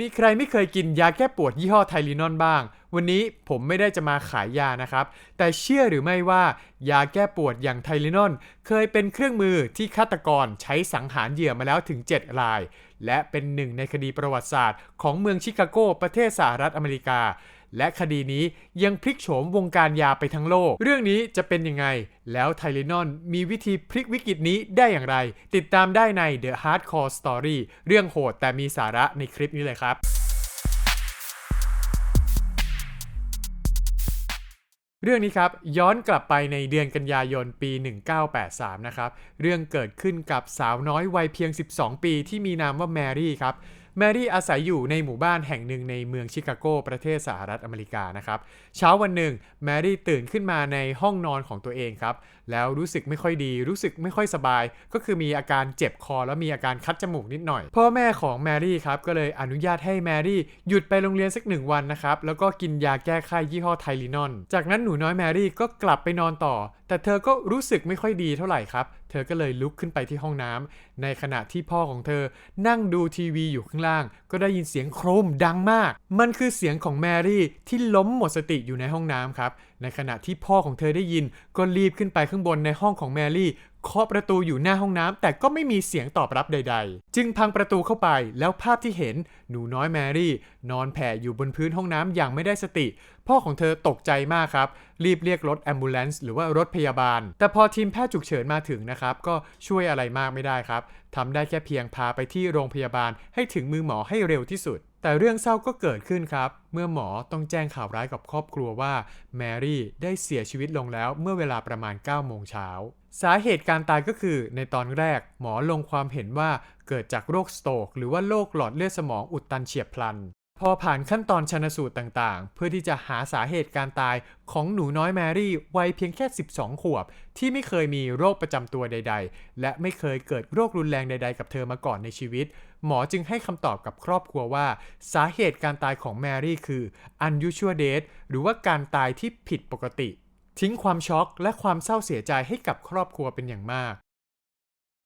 มีใครไม่เคยกินยาแก้ปวดยี่ห้อไทลินอนบ้าง วันนี้ผมไม่ได้จะมาขายยานะครับ แต่เชื่อหรือไม่ว่า ยาแก้ปวดอย่างไทลินอน เคยเป็นเครื่องมือที่ฆาตกรใช้สังหารเหยื่อมาแล้วถึง 7 ราย และเป็นหนึ่งในคดีประวัติศาสตร์ของเมืองชิคาโกประเทศสหรัฐอเมริกา และคดีนี้ยังพลิกโฉมวงการยาไปทั้งโลก เรื่องนี้จะเป็นยังไง แล้วไทลินอนมีวิธีพลิกวิกฤตนี้ได้อย่างไร ติดตามได้ใน The Hardcore Story เรื่องโหดแต่มีสาระในคลิปนี้เลยครับเรื่องนี้ครับย้อนกลับไปในเดือนกันยายนปี 1983 นะครับ เรื่องเกิดขึ้นกับสาวน้อยวัยเพียง 12 ปีที่มีนามว่าแมรี่ครับ แมรี่อาศัยอยู่ในหมู่บ้านแห่งหนึ่งในเมืองชิคาโกประเทศสหรัฐอเมริกานะครับ เช้าวันหนึ่งแมรี่ตื่นขึ้นมาในห้องนอนของตัวเองครับแล้วรู้สึกไม่ค่อยดี รู้สึกไม่ค่อยสบาย ก็คือมีอาการเจ็บคอแล้วมีอาการคัดจมูกนิดหน่อย พ่อแม่ของแมรี่ครับก็เลยอนุญาตให้แมรี่หยุดไปโรงเรียนสักหนึ่งวันนะครับแล้วก็กินยาแก้ไข้ยี่ห้อไทลินอน จากนั้นหนูน้อยแมรี่ก็กลับไปนอนต่อ แต่เธอก็รู้สึกไม่ค่อยดีเท่าไหร่ครับเธอก็เลยลุกขึ้นไปที่ห้องน้ำในขณะที่พ่อของเธอนั่งดูทีวีอยู่ข้างล่าง ก็ได้ยินเสียงโครมดังมาก มันคือเสียงของแมรี่ที่ล้มหมดสติอยู่ในห้องน้ำครับ ในขณะที่พ่อของเธอได้ยินก็รีบขึ้นไปข้างบนในห้องของแมรี่เคาะประตูอยู่หน้าห้องน้ำแต่ก็ไม่มีเสียงตอบรับใด ๆ จึงพังประตูเข้าไปแล้วภาพที่เห็นหนูน้อยแมรี่ นอนแผ่อยู่บนพื้นห้องน้ำอย่างไม่ได้สติ พ่อของเธอตกใจมากครับ รีบเรียกรถแอมบูเลนซ์หรือว่ารถพยาบาล แต่พอทีมแพทย์ฉุกเฉินมาถึงนะครับ ก็ช่วยอะไรมากไม่ได้ครับทำได้แค่เพียงพาไปที่โรงพยาบาลให้ถึงมือหมอให้เร็วที่สุด แต่เรื่องเศร้าก็เกิดขึ้นครับ เมื่อหมอต้องแจ้งข่าวร้ายกับครอบครัวว่าแมรี่ได้เสียชีวิตลงแล้วเมื่อเวลาประมาณ 9 โมงเช้า สาเหตุการตายก็คือ ในตอนแรกหมอลงความเห็นว่าเกิดจากโรคสโตรกหรือว่าโรคหลอดเลือดสมองอุดตันเฉียบพลัน พอผ่านขั้นตอนชนสูตรต่างๆ เพื่อที่จะหาสาเหตุการตายของหนูน้อยแมรี่วัยเพียงแค่ 12 ขวบ ที่ไม่เคยมีโรคประจำตัวใด ๆ และไม่เคยเกิดโรครุนแรงใด ๆ กับเธอมาก่อนในชีวิต หมอจึงให้คำตอบกับครอบครัวว่า สาเหตุการตายของแมรี่คือ unusual death หรือว่าการตายที่ผิดปกติ ทิ้งความช็อกและความเศร้าเสียใจให้กับครอบครัวเป็นอย่างมาก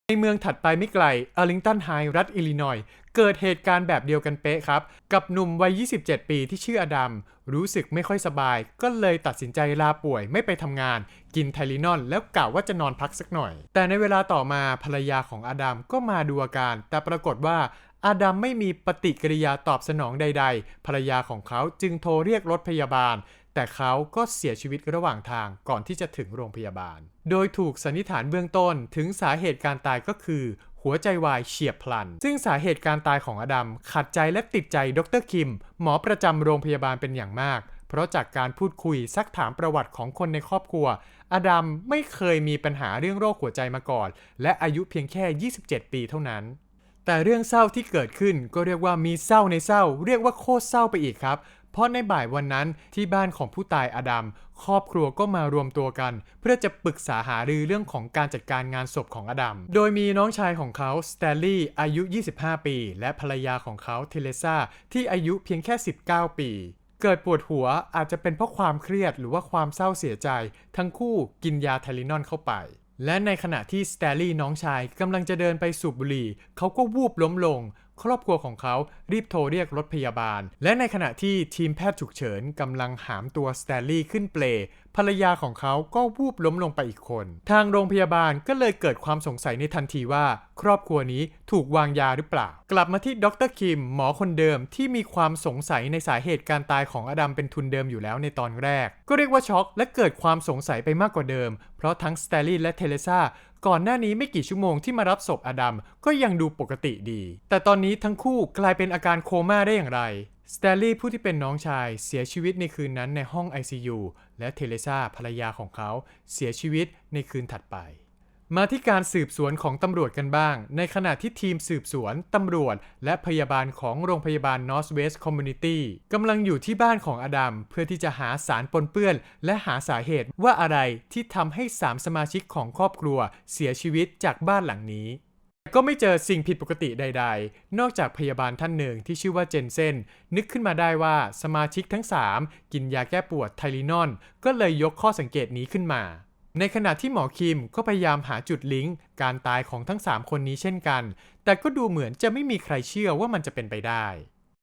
ในเมืองถัดไปไม่ไกลอาริงตันไฮรัฐอิลลินอยเกิดเหตุการณ์แบบเดียวกันเป๊ะครับ กับหนุ่มวัย 27 ปีที่ชื่ออดัม รู้สึกไม่ค่อยสบาย ก็เลยตัดสินใจลาป่วยไม่ไปทำงาน กินไทลินอนแล้วกะว่าจะนอนพักสักหน่อย แต่ในเวลาต่อมาภรรยาของอดัมก็มาดูอาการ แต่ปรากฏว่าอาดัมไม่มีปฏิกิริยาตอบสนองใด ๆ ภรรยาของเขาจึงโทรเรียกรถพยาบาล แต่เขาก็เสียชีวิตระหว่างทางก่อนที่จะถึงโรงพยาบาล โดยถูกสันนิษฐานเบื้องต้นถึงสาเหตุการตายก็คือ หัวใจวายเฉียบพลัน ซึ่งสาเหตุการตายของอดัมขัดใจและติดใจดรคิม หมอประจำโรงพยาบาลเป็นอย่างมาก เพราะจากการพูดคุยซักถามประวัติของคนในครอบครัว อดัมไม่เคยมีปัญหาเรื่องโรคหัวใจมาก่อน และอายุเพียงแค่ 27 ปีเท่านั้นแต่เรื่องเศร้าที่เกิดขึ้นก็เรียกว่ามีเศร้าในเศร้า เรียกว่าโคตรเศร้าไปอีกครับ เพราะในบ่ายวันนั้นที่บ้านของผู้ตายอดัมครอบครัวก็มารวมตัวกัน เพื่อจะปรึกษาหารือเรื่องของการจัดการงานศพของอดัม โดยมีน้องชายของเขาสแตลลี่อายุ 25 ปี และภรรยาของเขาเทเลซาที่อายุเพียงแค่ 19 ปีเกิดปวดหัวอาจจะเป็นเพราะความเครียดหรือว่าความเศร้าเสียใจ ทั้งคู่กินยาไทลินอนเข้าไป และในขณะที่สแตลลี่น้องชายกำลังจะเดินไปสูบบุหรี่ เขาก็วูบล้มลง ครอบครัวของเขารีบโทรเรียกรถพยาบาล และในขณะที่ทีมแพทย์ฉุกเฉินกำลังหามตัวสแตลลี่ขึ้นเปล ภรรยาของเขาก็วูบล้มลงไปอีกคน ทางโรงพยาบาลก็เลยเกิดความสงสัยในทันทีว่า ครอบครัวนี้ถูกวางยาหรือเปล่า กลับมาที่ดรคิม หมอคนเดิมที่มีความสงสัยในสาเหตุการตายของอดัมเป็นทุนเดิมอยู่แล้วในตอนแรก ก็เรียกว่าช็อกและเกิดความสงสัยไปมากกว่าเดิม เพราะทั้งสแตลลี่และเทเลซาก่อนหน้านี้ไม่กี่ชั่วโมงที่มารับศพอดัมก็ยังดูปกติดี แต่ตอนนี้ทั้งคู่กลายเป็นอาการโคม่าได้อย่างไร สแตลลี่ผู้ที่เป็นน้องชายเสียชีวิตในคืนนั้นในห้อง ICU และเทเลซาภรรยาของเขาเสียชีวิตในคืนถัดไป มาที่การสืบสวนของตำรวจกันบ้าง ในขณะที่ทีมสืบสวน ตำรวจ และพยาบาลของโรงพยาบาล Northwest Community กำลังอยู่ที่บ้านของอดัมเพื่อที่จะหาสารปนเปื้อน และหาสาเหตุว่าอะไรที่ทำให้3สมาชิกของครอบครัว เสียชีวิตจากบ้านหลังนี้ ก็ไม่เจอสิ่งผิดปกติใด ๆ นอกจากพยาบาลท่านหนึ่งที่ชื่อว่าเจนเซนนึกขึ้นมาได้ว่าสมาชิกทั้ง 3 กินยาแก้ปวดไทลินอน ก็เลยยกข้อสังเกตนี้ขึ้นมาในขณะที่หมอคิมก็พยายามหาจุดลิงก์การตายของทั้ง 3 คนนี้เช่นกัน แต่ก็ดูเหมือนจะไม่มีใครเชื่อว่ามันจะเป็นไปได้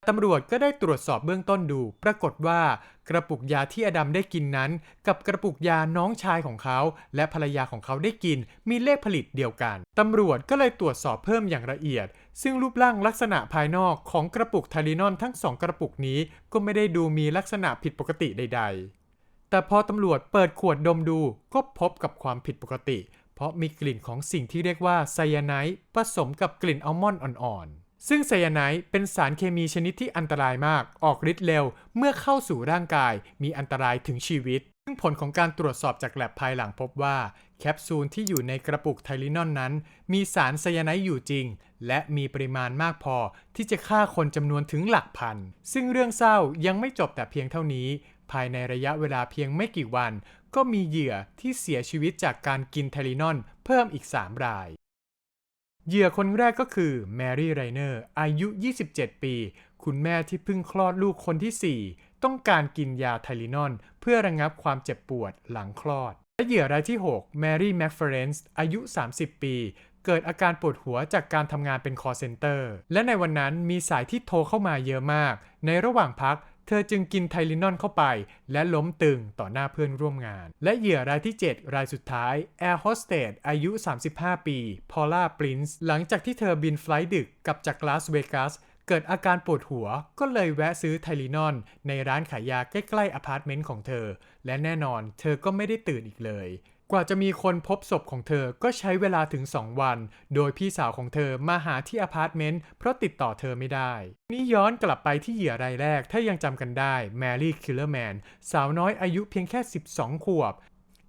ตำรวจก็ได้ตรวจสอบเบื้องต้นดู ปรากฏว่ากระปุกยาที่อดัมได้กินนั้น กับกระปุกยาน้องชายของเขา และภรรยาของเขาได้กิน มีเลขผลิตเดียวกัน ตำรวจก็เลยตรวจสอบเพิ่มอย่างละเอียด ซึ่งรูปร่างลักษณะภายนอกของกระปุกไทลินอนทั้งสองกระปุกนี้ก็ไม่ได้ดูมีลักษณะผิดปกติใด ๆ แต่พอตำรวจเปิดขวดดมดูก็พบกับความผิดปกติ เพราะมีกลิ่นของสิ่งที่เรียกว่าไซยาไนด์ผสมกับกลิ่นอัลมอนด์อ่อนๆ ซึ่งไซยาไนด์เป็นสารเคมีชนิดที่อันตรายมาก ออกฤทธิ์เร็ว เมื่อเข้าสู่ร่างกาย มีอันตรายถึงชีวิต ซึ่งผลของการตรวจสอบจากแลบภายหลังพบว่า แคปซูลที่อยู่ในกระปุกไทลินอนนั้น มีสารไซยาไนด์อยู่จริง และมีปริมาณมากพอ ที่จะฆ่าคนจำนวนถึงหลักพัน ซึ่งเรื่องเศร้ายังไม่จบแต่เพียงเท่านี้ ภายในระยะเวลาเพียงไม่กี่วัน ก็มีเหยื่อที่เสียชีวิตจากการกินไทลินอน เพิ่มอีก 3 ราย เหยื่อคนแรกก็คือแมรี่ไรเนอร์อายุ 27 ปี คุณแม่ที่เพิ่งคลอดลูกคนที่ 4 ต้องการกินยาไทลินอน เพื่อระงับความเจ็บปวดหลังคลอด และเหยื่อรายที่ 6 แมรี่แมคเฟรนซ์อายุ 30 ปี เกิดอาการปวดหัวจากการทำงานเป็น call center และในวันนั้นมีสายที่โทรเข้ามาเยอะมาก ในระหว่างพัก เธอจึงกินไทลินอนเข้าไป และล้มตึงต่อหน้าเพื่อนร่วมงาน และเหยื่อรายที่ 7 รายสุดท้ายแอร์โฮสเตสอายุ 35 ปีพอล่าปรินซ์หลังจากที่เธอบินไฟล์ดึกกลับจากลาสเวกัสเกิดอาการปวดหัวก็เลยแวะซื้อไทลินอนในร้านขายยาใกล้ๆอพาร์ตเมนต์ของเธอ และแน่นอนเธอก็ไม่ได้ตื่นอีกเลย กว่าจะมีคนพบศพของเธอก็ใช้เวลาถึง 2 วัน โดยพี่สาวของเธอมาหาที่อพาร์ตเมนต์เพราะติดต่อเธอไม่ได้ นี่ย้อนกลับไปที่เหยื่อรายแรกถ้ายังจำกันได้แมรี่คิลเลอร์แมนสาวน้อยอายุเพียงแค่ 12 ขวบ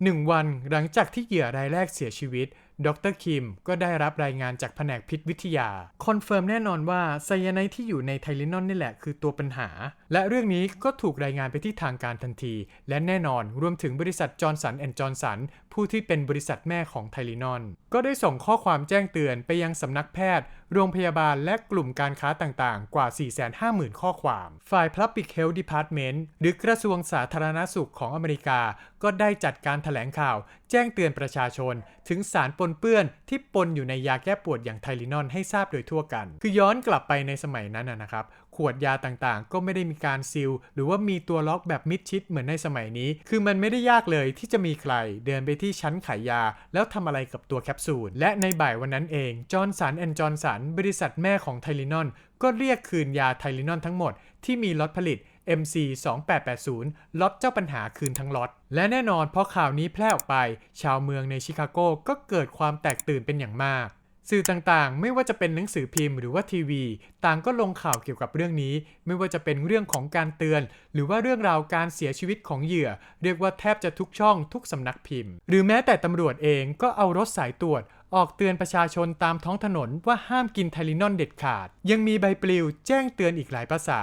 หนึ่งวันหลังจากที่เหยื่อรายแรกเสียชีวิต ดรคิมก็ได้รับรายงานจากแผนกพิษวิทยา คอนเฟิร์มแน่นอนว่าไซยาไนด์ที่อยู่ในไทลินอนนี่แหละคือตัวปัญหา และเรื่องนี้ก็ถูกรายงานไปที่ทางการทันที และแน่นอนรวมถึงบริษัทจอร์นสันแอนด์จอร์นสันผู้ที่เป็นบริษัทแม่ของไทลินอน ก็ได้ส่งข้อความแจ้งเตือนไปยังสำนักแพทย์ โรงพยาบาลและกลุ่มการค้าต่างๆ กว่า 450,000 ข้อความ ฝ่าย Public Health Department หรือกระทรวงสาธารณสุขของอเมริกา ก็ได้จัดการถแถลงข่าว แจ้งเตือนประชาชน ถึงสารปนเปื้อนที่ปนอยู่ในยาแก้ปวดอย่างไทลินอนให้ทราบโดยทั่วกัน คือย้อนกลับไปในสมัยนั้นนะครับ ขวดยาต่างๆ ก็ไม่ได้มีการซีลหรือว่ามีตัวล็อกแบบมิดชิดเหมือนในสมัยนี้ คือมันไม่ได้ยากเลยที่จะมีใครเดินไปที่ชั้นขายยา แล้วทำอะไรกับตัวแคปซูล และในบ่ายวันนั้นเองจอร์นสันแอนด์จอร์นสันบริษัทแม่ของไทลินอนก็เรียกคืนยาไทลินอนทั้งหมดที่มีล็อตผลิต MC 2880ล็อตเจ้าปัญหาคืนทั้งล็อต และแน่นอนพอข่าวนี้แพร่ออกไป ชาวเมืองในชิคาโกก็เกิดความแตกตื่นเป็นอย่างมากสื่อต่างๆ ไม่ว่าจะเป็นหนังสือพิมพ์หรือว่าทีวี ต่างก็ลงข่าวเกี่ยวกับเรื่องนี้ ไม่ว่าจะเป็นเรื่องของการเตือน หรือว่าเรื่องราวการเสียชีวิตของเหยื่อ เรียกว่าแทบจะทุกช่องทุกสำนักพิมพ์ หรือแม้แต่ตำรวจเองก็เอารถสายตรวจ ออกเตือนประชาชนตามท้องถนนว่าห้ามกินไทลินอนเด็ดขาด ยังมีใบปลิวแจ้งเตือนอีกหลายภาษา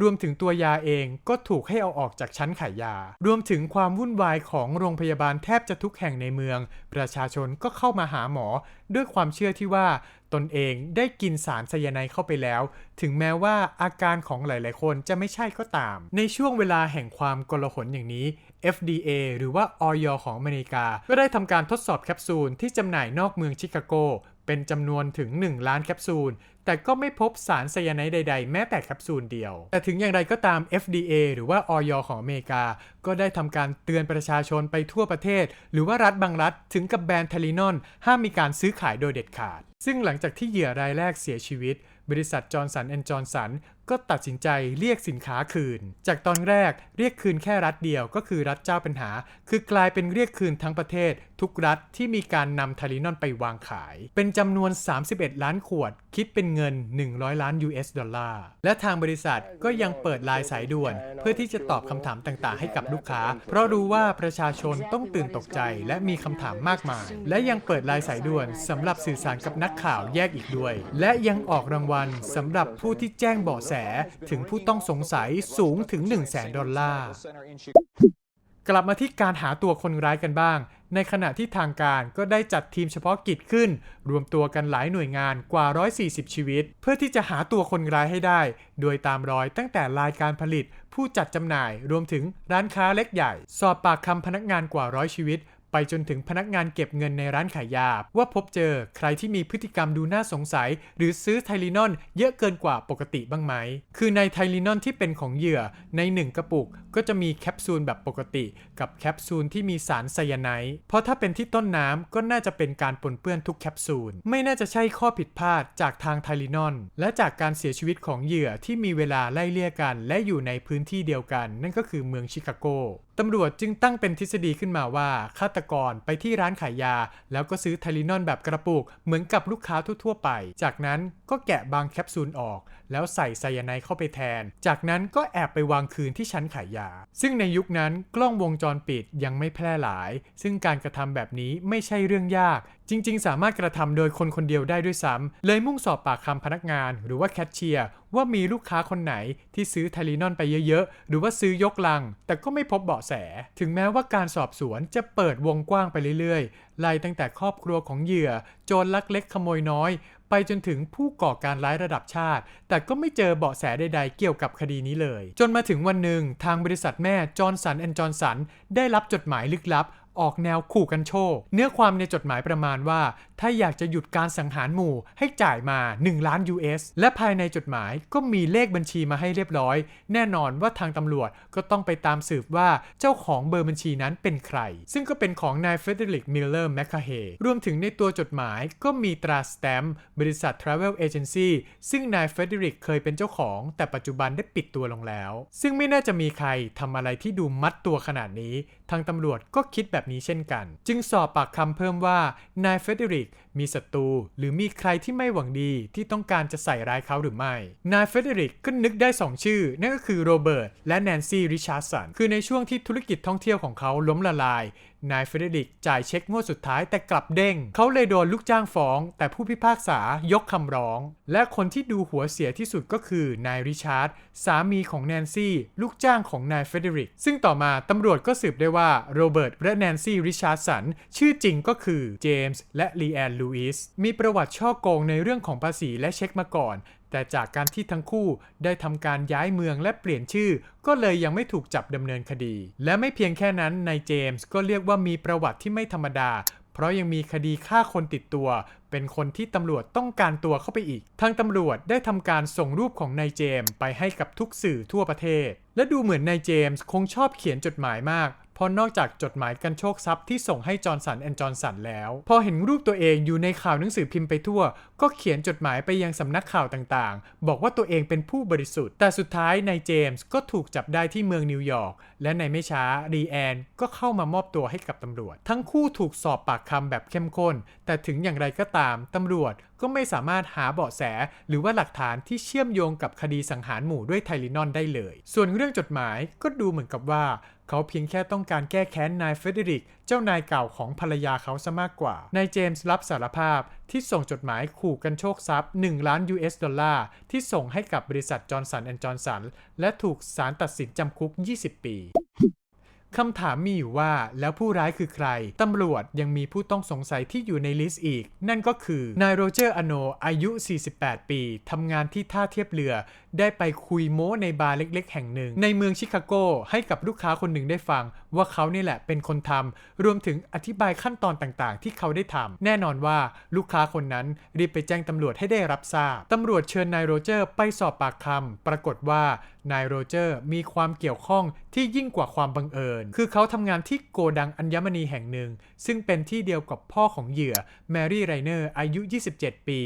รวมถึงตัวยาเองก็ถูกให้เอาออกจากชั้นขายยา รวมถึงความวุ่นวายของโรงพยาบาลแทบจะทุกแห่งในเมือง ประชาชนก็เข้ามาหาหมอ ด้วยความเชื่อที่ว่า ตนเองได้กินสารไซยาไนด์เข้าไปแล้ว ถึงแม้ว่าอาการของหลาย ๆ คนจะไม่ใช่ก็ตาม ในช่วงเวลาแห่งความกลาหลอย่างนี้ FDA หรือว่าอยของอเมริกา ก็ได้ทำการทดสอบแคปซูลที่จำหน่ายนอกเมืองชิคาโก เป็นจำนวนถึง 1 ล้านแคปซูล แต่ก็ไม่พบสารไซยาไนด์ใด ๆ แม้แต่แคปซูลเดียว แต่ถึงอย่างไรก็ตาม FDA หรือว่าออยของอเมริกา ก็ได้ทำการเตือนประชาชนไปทั่วประเทศ หรือว่ารัฐบางรัฐถึงกับแบนเทลินอน ห้ามมีการซื้อขายโดยเด็ดขาด ซึ่งหลังจากที่เหยื่อรายแรกเสียชีวิต บริษัทจอร์นสันแอนด์จอร์นสันก็ตัดสินใจเรียกสินค้าคืน จากตอนแรกเรียกคืนแค่รัฐเดียวก็คือรัฐเจ้าปัญหา คือกลายเป็นเรียกคืนทั้งประเทศ ทุกรัฐที่มีการนำทารินอนไปวางขาย เป็นจำนวน 31 ล้านขวด คิดเป็นเงิน 100 ล้าน US ดอลลาร์ และทางบริษัทก็ยังเปิดไลายสายด่วน เพื่อที่จะตอบคำถามต่างๆ ให้กับลูกค้า เพราะรู้ว่าประชาชนต้องตื่นตกใจ และมีคำถามมากมาย และยังเปิดไลายสายด่วนสำหรับสื่อสารกับนักข่าวแยกอีกด้วย และยังออกรางวัลสำหรับผู้ที่แจ้งเบาะแสถึงผู้ต้องสงสัยสูงถึง 1 0 0 0 0แสนดอลลาร์กลับมาที่การหาตัวคนร้ายกันบ้าง ในขณะที่ทางการก็ได้จัดทีมเฉพาะกิจขึ้น รวมตัวกันหลายหน่วยงานกว่า 140 ชีวิต เพื่อที่จะหาตัวคนร้ายให้ได้ โดยตามรอยตั้งแต่รายการผลิต ผู้จัดจำหน่ายรวมถึงร้านค้าเล็กใหญ่ สอบปากคำพนักงานกว่าร้อยชีวิตไปจนถึงพนักงานเก็บเงินในร้านขายยา ว่าพบเจอใครที่มีพฤติกรรมดูน่าสงสัย หรือซื้อไทลินอนเยอะเกินกว่าปกติบ้างไหม คือในไทลินอนที่เป็นของเหยื่อในหนึ่งกระปุก ก็จะมีแคปซูลแบบปกติกับแคปซูลที่มีสารไซยาไนด์เพราะถ้าเป็นที่ต้นน้ำก็น่าจะเป็นการปนเปื้อนทุกแคปซูล ไม่น่าจะใช่ข้อผิดพลาดจากทางไทลินอน และจากการเสียชีวิตของเหยื่อที่มีเวลาไล่เลี่ยกัน และอยู่ในพื้นที่เดียวกัน นั่นก็คือเมืองชิคาโกตำรวจจึงตั้งเป็นทฤษฎีขึ้นมาว่าฆาตกรไปที่ร้านขายยา แล้วก็ซื้อไทลินอนแบบกระปุก เหมือนกับลูกค้าทั่วๆไป จากนั้นก็แกะบางแคปซูลออก แล้วใส่ไซยาไนด์เข้าไปแทน จากนั้นก็แอบไปวางคืนที่ชั้นขายยาซึ่งในยุคนั้นกล้องวงจรปิดยังไม่แพร่หลาย ซึ่งการกระทำแบบนี้ไม่ใช่เรื่องยาก จริง ๆ สามารถกระทำโดยคนคนเดียวได้ด้วยซ้ำเลยมุ่งสอบปากคำพนักงาน หรือว่าแคชเชียร์ว่ามีลูกค้าคนไหนที่ซื้อไทลินอนไปเยอะๆ หรือว่าซื้อยกลัง แต่ก็ไม่พบเบาะแส ถึงแม้ว่าการสอบสวนจะเปิดวงกว้างไปเรื่อยๆ ไล่ตั้งแต่ครอบครัวของเหยื่อ โจรลักเล็กขโมยน้อย ไปจนถึงผู้ก่อการร้ายระดับชาติ แต่ก็ไม่เจอเบาะแสใดๆ เกี่ยวกับคดีนี้เลย จนมาถึงวันหนึ่งทางบริษัทแม่จอร์นสันแอนด์จอร์นสันได้รับจดหมายลึกลับ ออกแนวขู่กันโชค เนื้อความในจดหมายประมาณว่า ถ้าอยากจะหยุดการสังหารหมู่ให้จ่ายมา 1 ล้าน US และภายในจดหมายก็มีเลขบัญชีมาให้เรียบร้อย แน่นอนว่าทางตำรวจก็ต้องไปตามสืบว่าเจ้าของเบอร์บัญชีนั้นเป็นใคร ซึ่งก็เป็นของนายเฟเดริกมิลเลอร์แมคคาเฮรวมถึงในตัวจดหมายก็มีตราสแตมป์บริษัท Travel Agency ซึ่งนายเฟเดริกเคยเป็นเจ้าของ แต่ปัจจุบันได้ปิดตัวลงแล้ว ซึ่งไม่น่าจะมีใครทำอะไรที่ดูมัดตัวขนาดนี้ทางตำรวจก็คิดแบบนี้เช่นกัน จึงสอบปากคำเพิ่มว่านายเฟเดริกมีศัตรูหรือมีใครที่ไม่หวังดีที่ต้องการจะใส่ร้ายเขาหรือไม่ นายเฟเดริกก็นึกได้ 2 ชื่อ นั่นก็คือโรเบิร์ตและแนนซี่ริชาร์สันคือในช่วงที่ธุรกิจท่องเที่ยวของเขาล้มละลาย นายเฟเดริกจ่ายเช็คงวดสุดท้ายแต่กลับเด้ง เขาเลยโดนลูกจ้างฟ้อง แต่ผู้พิพากษายกคำร้อง และคนที่ดูหัวเสียที่สุดก็คือนายริชาร์ด สามีของแนนซี่ ลูกจ้างของนายเฟเดริก ซึ่งต่อมาตำรวจก็สืบได้ว่าโรเบิร์ตและแนนซี่ริชาร์ดสัน ชื่อจริงก็คือเจมส์และลีแอนลูอิสมีประวัติช่อโกงในเรื่องของภาษีและเช็คมาก่อน แต่จากการที่ทั้งคู่ได้ทำการย้ายเมืองและเปลี่ยนชื่อ ก็เลยยังไม่ถูกจับดำเนินคดี และไม่เพียงแค่นั้นนายเจมส์ก็เรียกว่ามีประวัติที่ไม่ธรรมดา เพราะยังมีคดีฆ่าคนติดตัว เป็นคนที่ตำรวจต้องการตัวเข้าไปอีก ทางตำรวจได้ทำการส่งรูปของนายเจมส์ไปให้กับทุกสื่อทั่วประเทศ และดูเหมือนนายเจมส์คงชอบเขียนจดหมายมาก เพราะนอกจากจดหมายกันโชคทรัพย์ที่ส่งให้จอร์นสันแอนจอร์นสันแล้ว พอเห็นรูปตัวเองอยู่ในข่าวหนังสือพิมพ์ไปทั่ว ก็เขียนจดหมายไปยังสำนักข่าวต่างๆ บอกว่าตัวเองเป็นผู้บริสุทธิ์ แต่สุดท้ายนายเจมส์ก็ถูกจับได้ที่เมืองนิวยอร์ก และในไม่ช้ารีแอนก็เข้ามามอบตัวให้กับตำรวจ ทั้งคู่ถูกสอบปากคำแบบเข้มข้น แต่ถึงอย่างไรก็ตามตำรวจก็ไม่สามารถหาเบาะแส หรือว่าหลักฐานที่เชื่อมโยงกับคดีสังหารหมู่ด้วยไทลินอนได้เลย ส่วนเรื่องจดหมายก็ดูเหมือนกับว่า เขาเพียงแค่ต้องการแก้แค้นนายเฟเดริก เจ้านายเก่าของภรรยาเขาซะมากกว่า นายเจมส์รับสารภาพที่ส่งจดหมายขู่กันโชคทรัพย์ 1 ล้าน US ดอลลาร์ ที่ส่งให้กับบริษัทจอร์นสันแอนด์จอร์นสัน และถูกศาลตัดสินจำคุก 20 ปี คำถามมีอยู่ว่าแล้วผู้ร้ายคือใคร ตำรวจยังมีผู้ต้องสงสัยที่อยู่ในลิสต์อีก นั่นก็คือนายโรเจอร์อโนอายุ 48 ปีทำงานที่ท่าเทียบเรือ ได้ไปคุยโม้ในบาร์เล็ก ๆ แห่งหนึ่ง ในเมืองชิคาโกให้กับลูกค้าคนหนึ่งได้ฟัง ว่าเขานี่แหละเป็นคนทำรวมถึงอธิบายขั้นตอนต่างๆ ที่เขาได้ทำแน่นอนว่าลูกค้าคนนั้นรีบไปแจ้งตำรวจให้ได้รับทราบตำรวจเชิญนายโรเจอร์ไปสอบปากคำปรากฏว่า นายโรเจอร์มีความเกี่ยวข้องที่ยิ่งกว่าความบังเอิญ คือเขาทำงานที่โกดังอัญมณีแห่งหนึ่ง ซึ่งเป็นที่เดียวกับพ่อของเหยื่อแมรี่ไรเนอร์อายุ 27 ปี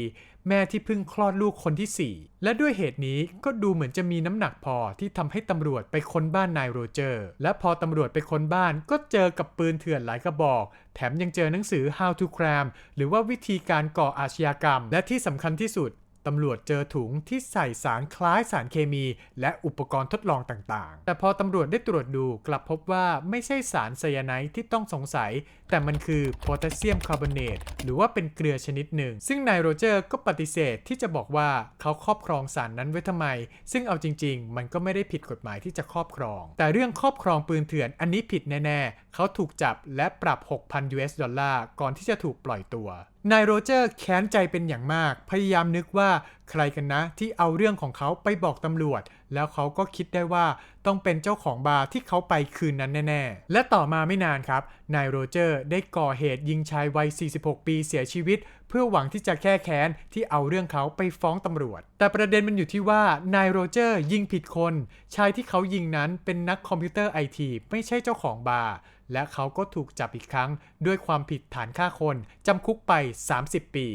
แม่ที่เพิ่งคลอดลูกคนที่ 4 และด้วยเหตุนี้ก็ดูเหมือนจะมีน้ำหนักพอที่ทำให้ตำรวจไปค้นบ้านนายโรเจอร์ และพอตำรวจไปค้นบ้านก็เจอกับปืนเถื่อนหลายกระบอก แถมยังเจอหนังสือ How to Cram หรือว่าวิธีการก่ออาชญากรรม และที่สำคัญที่สุด ตำรวจเจอถุงที่ใส่สารคล้ายสารเคมี และอุปกรณ์ทดลองต่างๆ แต่พอตำรวจได้ตรวจดูกลับพบว่าไม่ใช่สารไซยาไนด์ที่ต้องสงสัย แต่มันคือโพแทสเซียมคาร์บอเนตหรือว่าเป็นเกลือชนิดหนึ่ง ซึ่งนายโรเจอร์ก็ปฏิเสธที่จะบอกว่าเขาครอบครองสารนั้นไว้ทำไม ซึ่งเอาจริง ๆ มันก็ไม่ได้ผิดกฎหมายที่จะครอบครอง แต่เรื่องครอบครองปืนเถื่อนอันนี้ผิดแน่ ๆ เขาถูกจับและปรับ 6,000 US ดอลลาร์ก่อนที่จะถูกปล่อยตัวนายโรเจอร์แค้นใจเป็นอย่างมาก พยายามนึกว่าใครกันนะที่เอาเรื่องของเขาไปบอกตำรวจ แล้วเขาก็คิดได้ว่าต้องเป็นเจ้าของบาร์ที่เขาไปคืนนั้นแน่ ๆ และต่อมาไม่นานครับ นายโรเจอร์ได้ก่อเหตุยิงชายวัย 46 ปีเสียชีวิต เพื่อหวังที่จะแก้แค้นที่เอาเรื่องเขาไปฟ้องตำรวจ แต่ประเด็นมันอยู่ที่ว่านายโรเจอร์ยิงผิดคน ชายที่เขายิงนั้นเป็นนักคอมพิวเตอร์ไอทีไม่ใช่เจ้าของบาร์และเขาก็ถูกจับอีกครั้ง ด้วยความผิดฐานฆ่าคนจำคุกไป 30 ปี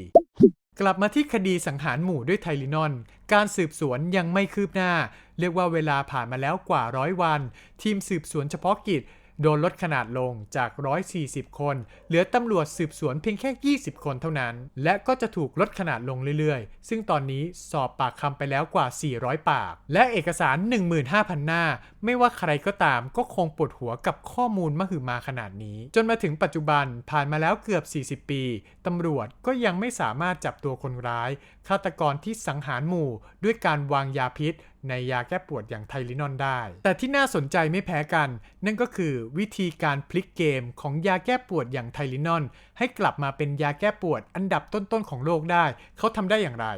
กลับมาที่คดีสังหารหมู่ด้วยไทลินอน การสืบสวนยังไม่คืบหน้า เรียกว่าเวลาผ่านมาแล้วกว่าร้อยวัน ทีมสืบสวนเฉพาะกิจ โดนลดขนาดลงจาก 140 คน เหลือตำรวจสืบสวนเพียงแค่ 20 คนเท่านั้น และก็จะถูกลดขนาดลงเรื่อยๆ ซึ่งตอนนี้สอบปากคำไปแล้วกว่า 400 ปาก และเอกสาร 15,000 หน้า ไม่ว่าใครก็ตามก็คงปวดหัวกับข้อมูลมหึมาขนาดนี้ จนมาถึงปัจจุบันผ่านมาแล้วเกือบ 40 ปีตำรวจก็ยังไม่สามารถจับตัวคนร้ายฆาตกรที่สังหารหมู่ ด้วยการวางยาพิษ ในยาแก้ปวดอย่างไทลินอนได้ แต่ที่น่าสนใจไม่แพ้กัน นั่นก็คือวิธีการพลิกเกมของยาแก้ปวดอย่างไทลินอน ให้กลับมาเป็นยาแก้ปวดอันดับต้นๆของโลกได้ เขาทำได้อย่างไร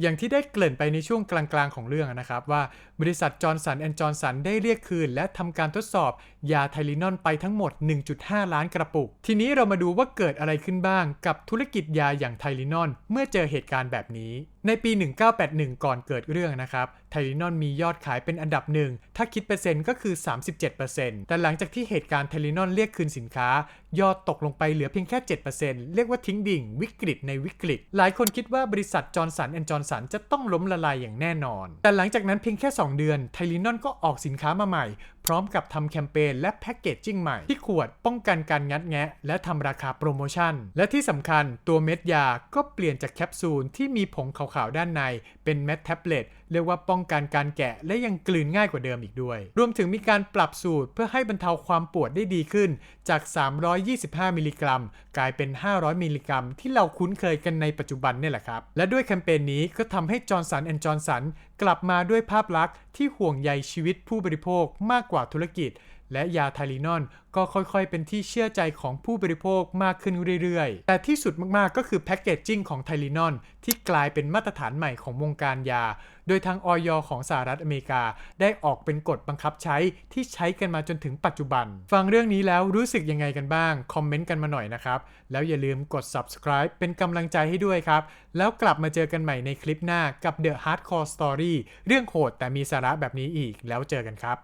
อย่างที่ได้เกริ่นไปในช่วงกลางๆของเรื่องนะครับว่าบริษัทจอร์นสันแอนด์จอร์นสันได้เรียกคืน และทำการทดสอบยาไทลินอนไปทั้งหมด 1.5 ล้านกระปุก ทีนี้เรามาดูว่าเกิดอะไรขึ้นบ้างกับธุรกิจยาอย่างไทลินอน เมื่อเจอเหตุการณ์แบบนี้ ในปี 1981 ก่อนเกิดเรื่องนะครับ ไทลินอนมียอดขายเป็นอันดับหนึ่ง ถ้าคิดเปอร์เซ็นต์ก็คือ 37%แต่หลังจากที่เหตุการณ์ไทลินอนเรียกคืนสินค้า ยอดตกลงไปเหลือเพียงแค่7%เรียกว่าทิ้งดิ่ง วิกฤตในวิกฤต หลายคนคิดว่าบริษัทจอร์นสันแอนด์จอร์นสันจะต้องล้มละลายอย่างแน่นอน แต่หลังจากนั้นเพียงแค่ 2 เดือนไทลินอนก็ออกสินค้ามาใหม่ พร้อมกับทำแคมเปญและแพ็กเกจจิ้งใหม่ที่ขวดป้องกันการงัดแงะ และทำราคาโปรโมชั่น และที่สำคัญตัวเม็ดยาก็เปลี่ยนจากแคปซูลที่มีผงขาวๆด้านในเป็นเม็ดแท็บเล็ต เรียกว่าป้องกันการแกะและยังกลืนง่ายกว่าเดิมอีกด้วย รวมถึงมีการปรับสูตรเพื่อให้บรรเทาความปวดได้ดีขึ้นจาก 325 มิลลิกรัม กลายเป็น 500 มิลลิกรัม ที่เราคุ้นเคยกันในปัจจุบันเนี่ยแหละครับ และด้วยแคมเปญนี้ก็ทำให้จอร์นสันแอนด์จอร์นสันกลับมาด้วยภาพลักษณ์ที่ห่วงใยชีวิตผู้บริโภคมากกว่าธุรกิจ และยาไทลินอนก็ค่อยๆ เป็นที่เชื่อใจของผู้บริโภคมากขึ้นเรื่อยๆ แต่ที่สุดมากๆ ก็คือแพคเกจจิ้งของไทลินอนที่กลายเป็นมาตรฐานใหม่ของวงการยา โดยทางออยของสหรัฐอเมริกา ได้ออกเป็นกฎบังคับใช้ที่ใช้กันมาจนถึงปัจจุบัน ฟังเรื่องนี้แล้วรู้สึกยังไงกันบ้าง คอมเมนต์กันมาหน่อยนะครับ แล้วอย่าลืมกด subscribe เป็นกำลังใจให้ด้วยครับ แล้วกลับมาเจอกันใหม่ในคลิปหน้ากับ The Hardcore Story เรื่องโหดแต่มีสาระแบบนี้อีกแล้วเจอกันครับ